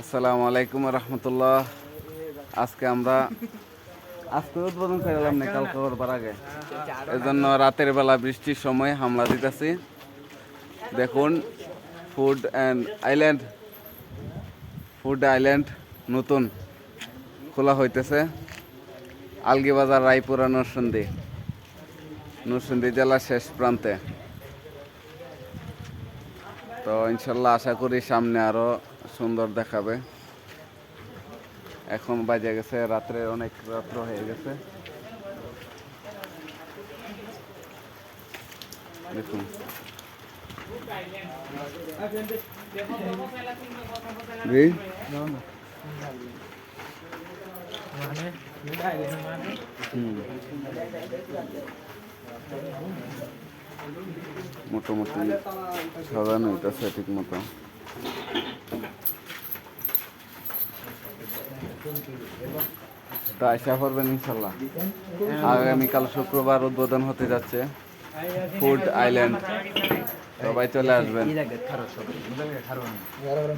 আসসালামু আলাইকুম রহমতুল্লাহ। আজকে আমরা, আজকে উদ্বোধন করে এলাম না কালকে করবার আগে। এজন্য রাতের বেলা বৃষ্টির সময় হামলা দিতেছি। দেখুন, food and island, food island নতুন খোলা হইতেছে। আলগিবাজার, রায়পুরা, নরসিংদী। নরসিংদী জেলার শেষ প্রান্তে। তো ইনশাল্লাহ আশা করি সামনে আরও সুন্দর দেখাবে। এখন বাজে গেছে, রাত্রে অনেক রাত্র হয়ে গেছে। দেখুন। মোটামুটি সাজানো হইতেছে ঠিক মতো। আশা করবেন ইনশাল্লাহ। আগামীকাল শুক্রবার উদ্বোধন হতে যাচ্ছে ফুড আইল্যান্ড। সবাই চলে আসবেন।